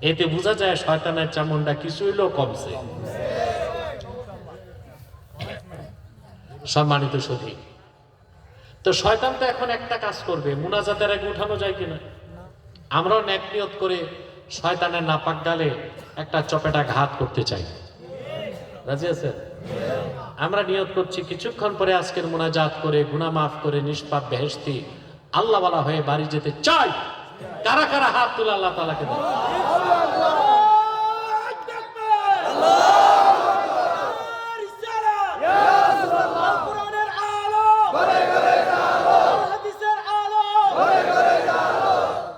এতে বোঝা যায় শয়তানের চামুন্ডা কিছু হইলেও কমছে। সম্মানিত সধী তো শয়তান তো এখন একটা কাজ করবে, মুনাজাতের আগে উঠানো যায় কিনা? আমরাও ন্যাক নিয়ত করে শয়তানের নাপাক গালে একটা চপেটা ঘাত করতে চাই। রাজি আছেন? আমরা নিয়ত করছি কিছুক্ষণ পরে আজকের মোনাজাত করে, গুনাহ মাফ করে, নিষ্পাপ বেহেস্তি আল্লাহওয়ালা হয়ে বাড়ি যেতে চাই। কারা কারা হাত তুলে আল্লাহ তালাকে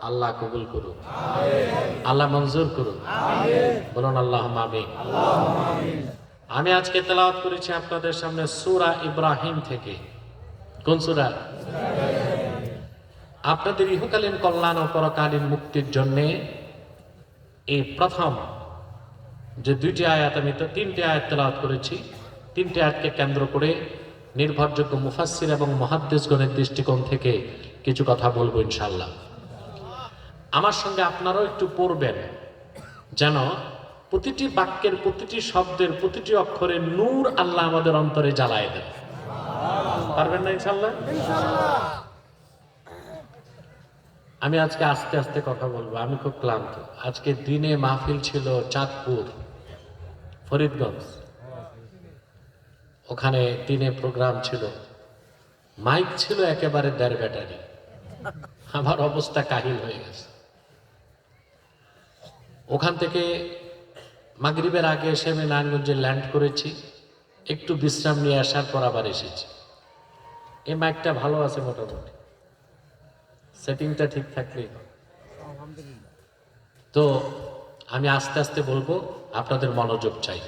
আল্লাহ কবুল করুন আল্লাহ মঞ্জুর করুন বলুন আল্লাহ আমি আমি আজকে তেলাওয়াত করেছি আপনাদের সামনে সূরা ইব্রাহিম থেকে। কোন সূরা? আপনাদের ইহকালীন কল্যাণ ও পরকালীন মুক্তির জন্যে এই প্রথম যে দুইটি আয়াত আমি তো তিনটি আয়াত তেলাওয়াত করেছি, তিনটি আয়াতকে কেন্দ্র করে নির্ভরযোগ্য মুফাসসির এবং মহাদ্দেশগণের দৃষ্টিকোণ থেকে কিছু কথা বলব ইনশাল্লাহ আমার সঙ্গে আপনারাও একটু পড়বেন যেন প্রতিটি বাক্যের, প্রতিটি শব্দের, প্রতিটি অক্ষরে নূর আল্লাহ আমাদের অন্তরে জ্বালায় দেন। পারবেন না ইনশাল্লাহ আমি আজকে আস্তে আস্তে কথা বলব, আমি খুব ক্লান্ত। আজকে দিনে মাহফিল ছিল চাঁদপুর, ফরিদগঞ্জ। ওখানে দিনে প্রোগ্রাম ছিল। মাইক ছিল একেবারে দেড় ব্যাটারি। আমার অবস্থা কাহিল হয়ে গেছে। ওখান থেকে মাগরিবের আগে এসে আমি নারায়ণগঞ্জে ল্যান্ড করেছি। একটু বিশ্রাম নিয়ে আসার পর আবার এসেছি। এই মাইকটা ভালো আছে মোটামুটি। সেটিংটা ঠিক থাকলেই হবে। তো আমি আস্তে আস্তে বলবো আপনাদের মনোযোগ চাই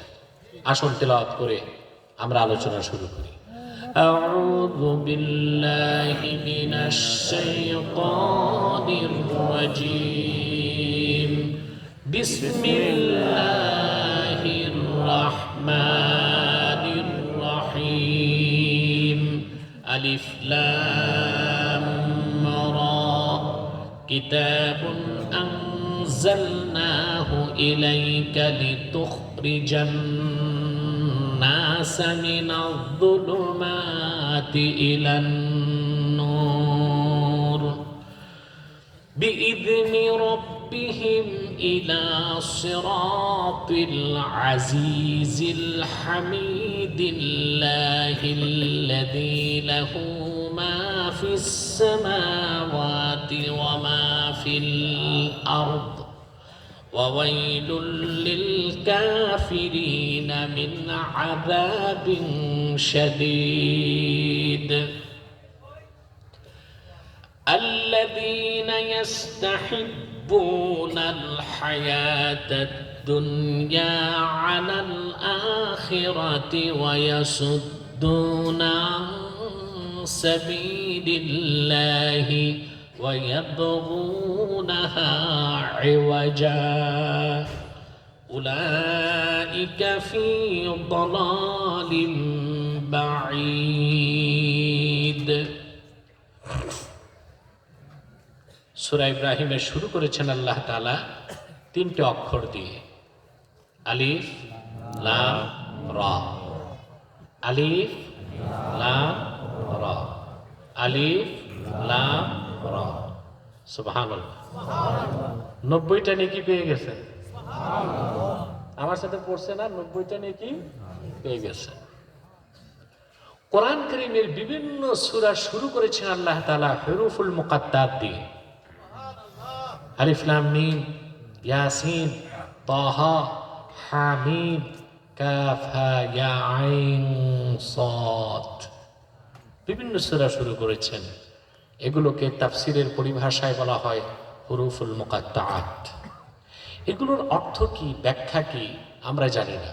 আসন তেলাওয়াত করে আমরা আলোচনা শুরু করি أعوذ بالله من الشيطان الرجيم بسم الله الرحمن الرحيم ألف لام را كتاب أنزلناه إليك لتخرج الناس من الظلمات إلى النور. بإذن ربهم إلى صراط العزيز الحميد الله الذي له ما في السماوات وما في الأرض. وويل للكافرين من عذاب شديد. الذين يستحبون الحياة الدنيا على الآخرة ويصدون عن سبيل الله ويبغونها عوجا. أولئك في ضلال بعيد. সুরা ইব্রাহিমের শুরু করেছেন আল্লাহ তালা তিনটে অক্ষর দিয়ে। আলিফ, লাম, র। আলিফ, লাম, র। আলিফ, লাম, র। সুবহান নব্বইটা নেকি পেয়ে গেছেন? আমার সাথে পড়ছে না, নব্বইটা নেকি পেয়ে গেছে কোরআন করিমের বিভিন্ন সূরা শুরু করেছেন আল্লাহ তাআলা, হরুফুল মুকাদ্দাত দিয়ে। আলিফ লাম মিম, ইয়াসিন, তাহা, হামিম, কাফ ইয়া, আইন, সাদ। বিভিন্ন সূরা শুরু করেছেন। এগুলোকে তাফসিরের পরিভাষায় বলা হয় হুরুফুল মুকাদ্দাত এগুলোর অর্থ কি, ব্যাখ্যা কি, আমরা জানি না।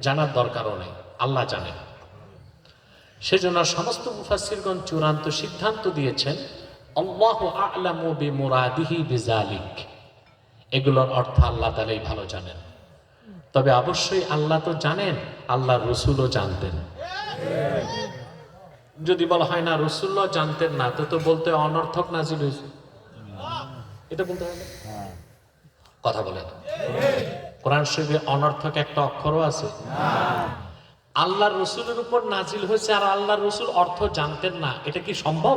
জানার দরকারও নেই, আল্লাহ জানেন। সেজন্য সমস্ত মুফাসসিরগণ চূড়ান্ত সিদ্ধান্ত দিয়েছেন এগুলোর অর্থ আল্লাহ তাআলাই ভালো জানেন। তবে অবশ্যই আল্লাহ তো জানেন আল্লাহ রসুলও জানতেন। যদি বলা হয় না রসুল্লাহ জানতেন না, তো তো বলতে অনর্থক নাজিল হয়েছে। এটা বলতে না? কথা বলেন। কোরআন শরীফে অনর্থক একটা অক্ষরও আছে। আল্লাহ রসুলের উপর নাজিল হয়েছে আর আল্লাহ রসুল অর্থ জানতেন না, এটা কি সম্ভব?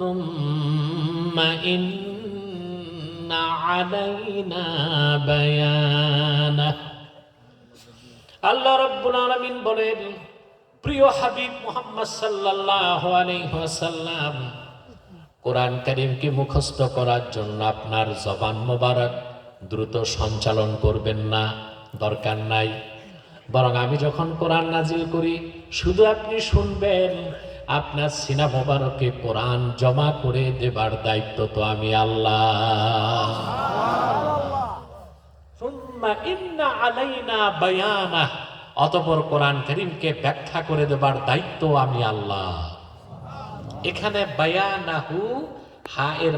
ثم إن علينا بيانه আল্লাহ রব্বুল আলামিন বলেন প্রিয় হাবিব মুহাম্মদ সাল্লাল্লাহু আলাইহি ওয়াসাল্লাম কোরআন কারীমকে মুখস্থ করার জন্য আপনার জবান মোবারক দ্রুত সঞ্চালন করবেন না দরকার নাই বরং আমি যখন কোরআন নাজিল করি শুধু আপনি শুনবেন আপনার সিনা মোবারকে কোরআন জমা করে দেবার দায়িত্ব তো আমি আল্লাহ। অতপর কোরআন করিমকে ব্যাখ্যা করে দেবার দায়িত্ব আমি আল্লাহ। এখানে বায়ানাহু হা এর